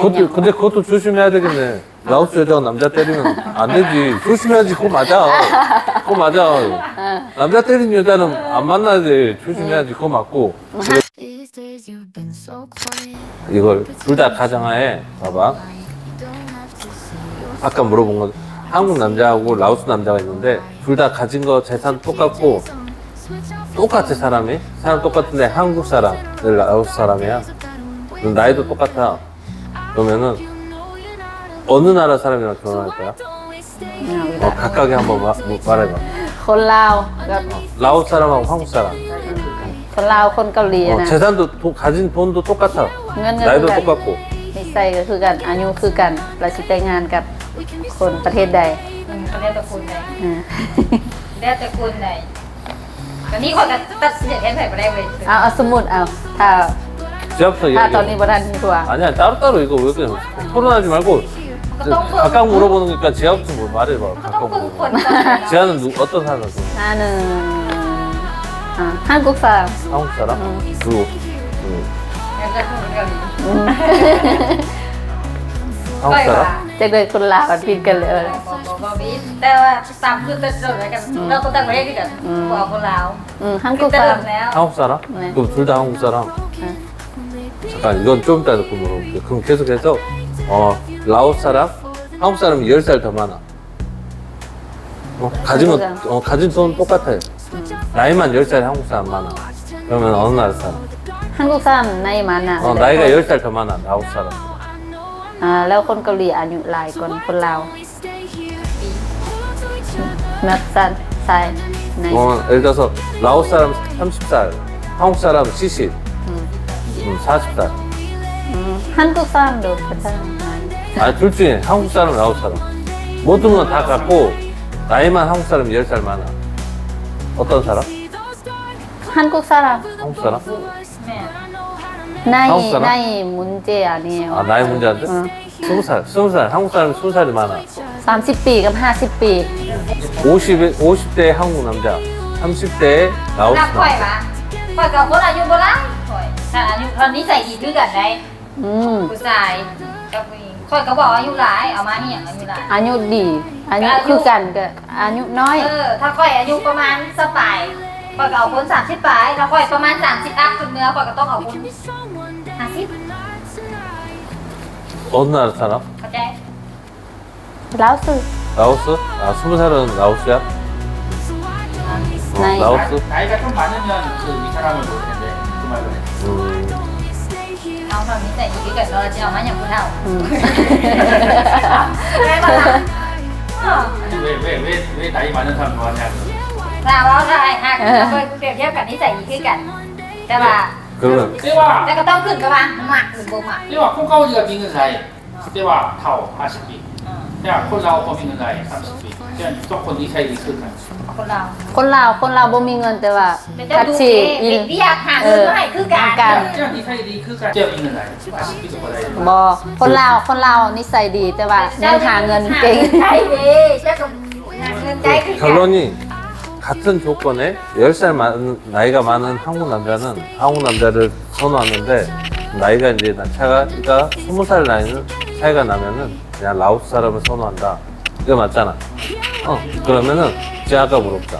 그것도, 근데 그것도 조심해야 되겠네. 라오스 여자가 남자 때리면 안 되지. 조심해야지. 그거 맞아. 그거 맞아. 남자 때리는 여자는 안 만나야 돼. 조심해야지. 그거 맞고. 이걸 둘 다 가정하에, 봐봐. 아까 물어본 건 한국 남자하고 라오스 남자가 있는데 둘 다 가진 거 재산 똑같고 똑같아 사람이 사람 똑같은데 한국 사람 라오스 사람이야 나이도 똑같아 그러면은 어느 나라 사람이랑 결혼할 거야? 어, 각각이 한번 마- 뭐 말해봐 คนลาวกับ 라오스 사람하고 한국 사람 คนลาวคนเกาหลี 어, นะ 재산도 도- 가진 돈도 똑같아 งินเงิน 나이도 คือกัน 똑같고 นิสัยก็คือกันอายุคือกันเราสิแต่งงานกับคนประเทศใด อืมเรียกตระกูลไหน อ่า เรียกตระกูลไหนตอนนี้คนก็ตัดสินใจแค่ไหนไปได้เว้ย เอาเอาสมมุติเอาถ้า 지압서 아, 다 이야기. 던이버라는 거야. 아니야 따로따로 이거 왜 그래 토론하지 말고 저- 각각 물어보는 거니까 지압도 뭐 말해봐 아, 각각 물어봐 지아는 누, 어떤 사람이야 나는 어, 한국 사람. 한국 사람? 누구? 누구? 한국 사람? Cho nên con là 사람. 한국 사람? 네. 둘다 한국 사람? 응. 잠깐 이건 좀 이따 놓고 물어볼게요. 그럼 계속해서 어, 라오스 사람, 한국 사람은 10살 더 많아. 어, 가진 것, 어, 가진 돈 똑같아요. 나이만 10살 한국 사람 많아. 그러면 어느 나라 사람? 한국 사람 나이 많아. 어, 나이가 10살 더 많아, 라오스 사람. 아, 라오 콘 컬리 아니, 라이 콘, 콘 라오. 몇 살, 살, 나이. 어, 예를 들어서 라오스 사람 30살, 한국 사람 70. 음, 40살 ฮันกุกซามดูภาษาไทย 아, 둘 중에 한국 사람, 라오스 사람. 모든 건 다 같고, 나이만 한국 사람 10살 많아. 어떤 사람? ฮันกุกซา 한국 사람? แม่ ใน 한국 사람? ในมุนเจียนี่ 아, 나이 문제인데? 응. 20살, 20살. 한국 사람 20살이 많아. สามสิบปีกับห้าสิบปี 50, 50대 한국 남자, 30대 รั 라오스 บค่อย 남자. ปะค่อยกับคนอายุโบราณค่อย แต่อายุตอนนี้ใส่ดีด้วยกันได้ อืม ผู้ชายกับผู้หญิงค่อยก็บอกอายุหลายเอามาเหี่ยงอายุหลาย อายุดีอายุ อายุ คือกันกับอายุน้อย เออ ถ้าค่อยอายุประมาณสปายค่อยก็เอาคนสามสิบปลายถ้าค่อยประมาณสามสิบอัพขึ้นเนื้อค่อยก็ต้องเอาคนห้าสิบ 어느 나라 사람? เข้าใจ แล้วสื่อ 라오스? 아, 20살은 라오스야? 어, 나이. 라오스? 나이가 좀 많으면 그 이 사람을 볼 텐데 그 말을 해. เอาแบบนี้แต่อีกเกิดเราจะเอามาอย่างพวกเราได้ปะล่ะเว้ยเว้ยเว้ยเว้ยไต่มาจะทำก่นเนี่าเราได้อะเราเรียบเกับนิสัยอีกขึ้กันแต่ว่าคือว่าแต่ต้องขึ้นกัว่าหมักหรือบ่หมักเรียกว่าพวกเขาเยคือว่าเท่าอาชีพ 있을까? คนเรา คนลาวคนลาวบ่มีเงินแต่ว่า เป็นเจ้า ทัด ดู ชี เอ อิน เด็กที่อยากหาเงินมาให้คือกัน กัน 그냥 이 사이 있을까? 때 비는 사이 40비도 받아야 돼. บอคนลาวคนลาวนิสัยดีแต่ว่ายังหาเงินเก่ง ใช่ดิใช่กับหาเงินได้คือกัน 결론이 같은 조건에 10살 많은, 나이가 많은 한국 남자는 한국 남자를 선호하는데 나이가 이제 나- 차가 20살 나이는 차이가 나면은 그냥 라오스 사람을 선호한다. 이거 맞잖아. 어, 그러면은 지아가 부럽다.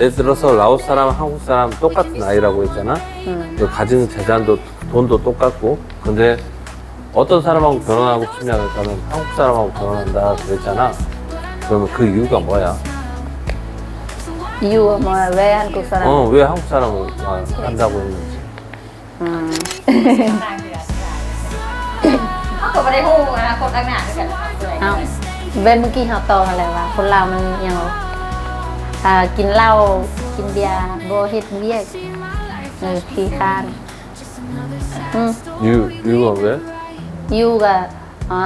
예를 들어서 라오스 사람, 한국 사람 똑같은 아이라고 했잖아. 음. 가진 재산도 돈도 똑같고. 근데 어떤 사람하고 결혼하고 싶냐 그랬다면 한국 사람하고 결혼한다 그랬잖아. 그러면 그 이유가 뭐야? 이유가 뭐야? 왜 한국 사람? 어, 왜 한국 사람을 아, 한다고 했는지. 음. คนไม่ได้ฮู้นะคนต่างหน้าด้วยกันเลยเอาเว้นเมื่อกี้เขาโตมาแล้วว่คนเรามันยังอ่ากินเหล้ากินเบียร์โบเฮ็ดเบียกเออขี้ข้านอืม You you go ยูกับ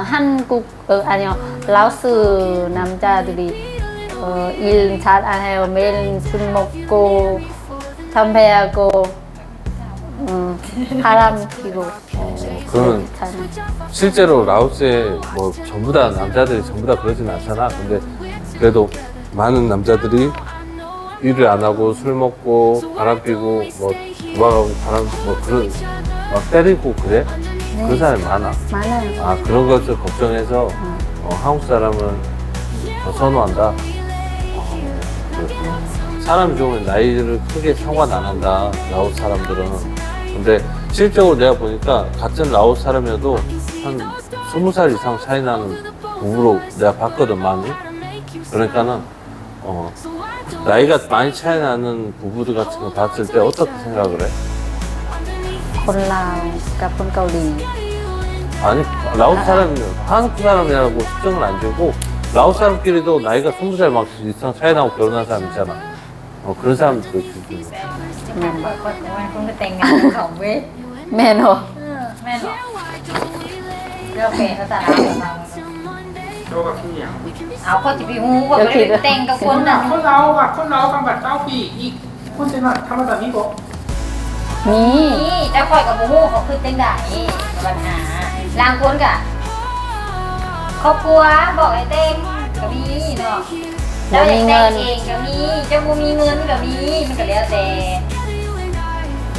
ฮั่นกุกเอออันเนี้ยแล้วสื่อนำจาดูดีเอออินชาร์อาเฮลเมลซุนโมโกทัมเพียโกอืมฮารัมกิโกเ 그렇잖아. 실제로 라오스에 뭐 전부 다 남자들이 전부 다 그러진 않잖아. 근데 그래도 많은 남자들이 일을 안 하고 술 먹고 바람 피고 뭐 도박하고 바람 뭐 그런 막 때리고 그래? 그런 사람이 많아. 많아요. 아 그런 것을 걱정해서 어, 한국 사람은 더 선호한다. 어, 그렇구나. 사람 좋으면 나이를 크게 상관 안 한다. 라오스 사람들은. 근데 실적으로 내가 보니까 같은 라오스 사람이어도 한 20살 이상 차이 나는 부부로 내가 봤거든 많이. 그러니까는 어, 나이가 많이 차이 나는 부부들 같은 거 봤을 때 어떻게 생각을 해? คนลาวกับคนเกาหลี 아니 라오스 사람이 한국 사람이라고 수정을 안 주고 라오스 사람끼리도 나이가 20살 막 이상 차이 나고 결혼한 사람 있잖아 어, 그런 사람도 있고 แม่น ค บ่ นคนวันคุณไปแต่งงานกับเขาเว้ย แม่นบ่แม่หรอเรื่องเป็นภาษาลาวของเราโลกกับที่อย่างเอาคนที่พี่ฮู้ว่าไม่ได้แต่งกับคนนั้นคนเราอะคนเรากำบัดเก้าปีอีกคุณจะมาทำแบบนี้บอกมีนี่แต่คอยกับฮู้เขาคือจังไดปัญหาลางคนกะครอบครัวบอกให้แต่งก็มีเนาะเจ้าอยากแต่งเองก็มีเจ้าบ่มีเงินก็มีมันก็แล้วแต่ ค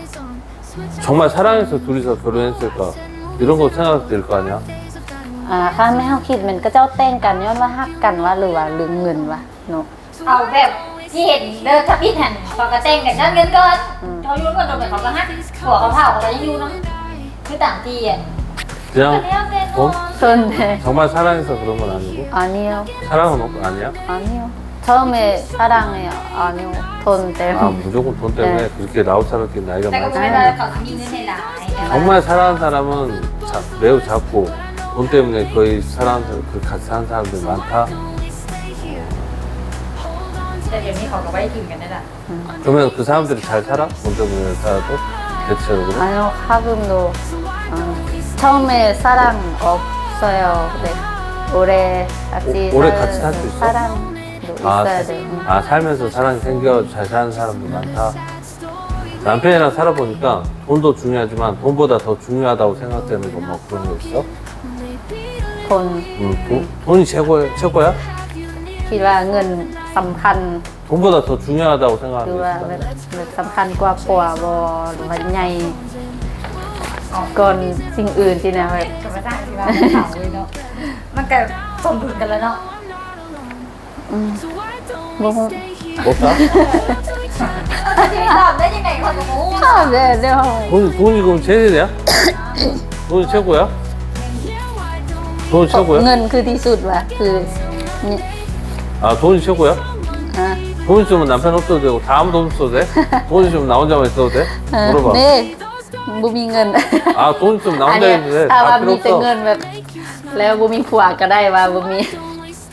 정말 사랑해서 둘이서 결혼했을까 이런 거 생각될 거 아니야 อ่าถ้าไม่เฮาคิดมันก็เจ้าแต่งกันย้อนว่าฮักกันว่าหรือว่าลืมเงินวะเนาะ เอาแบบที่เห็นเดินทับพี่หันเขาก็แต่งกันนั่นเงินเกิน อืม เขายุ่งกันโดนแบบเขาก็ฮักหัวเขาเผาเขาก็ยังอยู่เนาะคือต่างที่อ่ะ 그냥 เลี้ยงเป็น 돈? ส่วนแต่ 정말 사랑해서 그런 건 아니고 아니요 사랑은 없- 아니야? 아니요 처음에 사랑해요 아니요 돈 아 때문에 무조건 돈 때문에 네. 그렇게 라오스 사람끼리 나이가 แต่ก็ 많지 ไม่ได้เขามีเงินให้หลายแต่ว่า 정말 사랑하는 사람은 자- 매우 작고 돈 때문에 거의 사랑하는 사람, 그 같이 사는 사람들 많다 แต่เดี๋ยวนี้เขาก็ไว้กินกันนั่นแหละ 그러면 그 사람들이 잘 살아? 돈 때문에 살아도? 대체적으로? 아니요 하금도 어, 처음에 사랑 없어요 네 오래 같이 오- 오래 살- 같이 살수 있어? 사랑 도 아, 있어야 사- 돼요 응. 아, 살면서 사랑이 생겨 잘 사는 사람도 많다. 남편이랑 살아보니까 돈도 중요하지만 돈보다 더 중요하다고 생각되는 거 뭐 그런 거 있어? 돈 음, 돈, 돈이 최고, 최고야? คิดว่าเงินสำคัญ 돈보다 더 중요하다고 หรือ 생각하는 ว่า 거 แบบ 있어? แบบสำคัญกว่าปัวบอหรือว่าใหญ่ก่อนสิ่งอื่นที่นะแบบ ก็มาสร้างที่ว่าเขาเลยเนาะมันก็สมดุลกันแล้วเนาะ อืมบ่ฮู้ 없다? ที่ตอบได้ยังไงเขาก็รู้ อ่าเดี๋ยวเดี๋ยว 돈, 돈이 그럼 제일이야? 돈이 최고야? 돈이 최고야? เงินคือที่สุดว่ะคือนี่ 아, 돈이 최고야? ฮะ 돈 있으면 남편 없어도 되고 다 아무도 없어도 돼? 돈 있으면 나 혼자만 있어도 돼? เออ 물어봐. นี่บ่มีเงิน 아, 돈 있으면 나 อัน 혼자 เนี้ย 있는데 ถ้าว่า 다 필요 มีแต่ 없어. เงินแบบ แล้วบ่มีผัวก็ได้ว่าบ่มี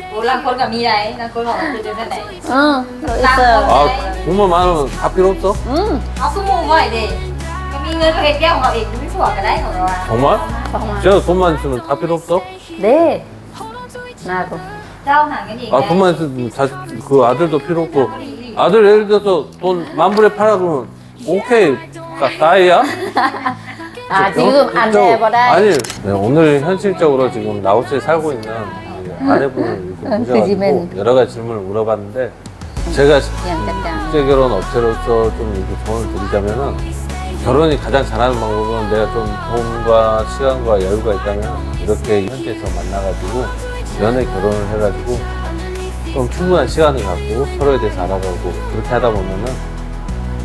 โอ้ลางคนก็มีไรลางคนบอกว่าคือจะได้ไหน อืออิเซอร์ 아, 돈만 많으면 다 필요 없어? อืม เอาสมูไว้ดิก็มีเงินก็เฮ็ดแก้วของเราเองไม่ผัวก็ได้ของเราอะ 정말? บอกมา 제가 돈만 있으면 다 필요 없어? เด้น่าตัว เจ้าหาเงินเอง 아, 돈만 있으면 자, 그 아들도 필요 없고. 아들 예를 들어서 돈 만불에 팔아 그러면 오케이. 나, 나이야? อ่าจืมอันแน่บ่ได้ 아니, 네, 오늘 현실적으로 지금 라오스에 살고 있는 이 아내분을 응, 이렇게 그지만 여러 가지 질문을 물어봤는데 제가 국제 결혼 업체로서 좀 이렇게 조언을 드리자면은 결혼이 가장 잘하는 방법은 내가 좀 돈과 시간과 여유가 있다면 이렇게 현지에서 만나가지고 연애 결혼을 해가지고 좀 충분한 시간을 갖고 서로에 대해서 알아가고 그렇게 하다 보면은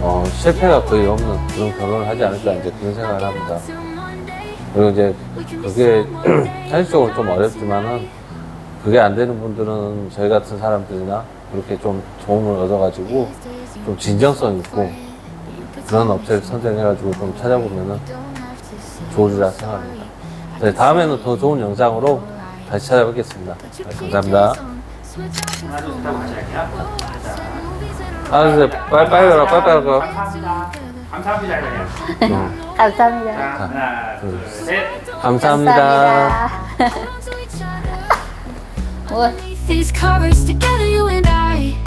어, 실패가 거의 없는 그런 결혼을 하지 않을까 이제 그런 생각을 합니다. 그리고 이제 그게 현실적으로 좀 어렵지만은 그게 안 되는 분들은 저희 같은 사람들이나 그렇게 좀 도움을 얻어가지고 좀 진정성 있고 그런 업체를 선정해가지고 좀 찾아보면은 좋으리라 생각합니다. 네, 다음에는 더 좋은 영상으로 다시 찾아뵙겠습니다. 네, 감사합니다. 아, 네, 이제 빨리빨리 가라, 빨리빨리 가라. 감사합니다. 감사합니다. 그냥. 응. 감사합니다. 자, 하나, 둘, 음. 셋. 감사합니다. 감사합니다. What? These covers together, you and I.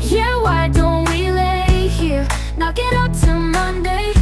Yeah, why don't we lay here? Knock it up till Monday.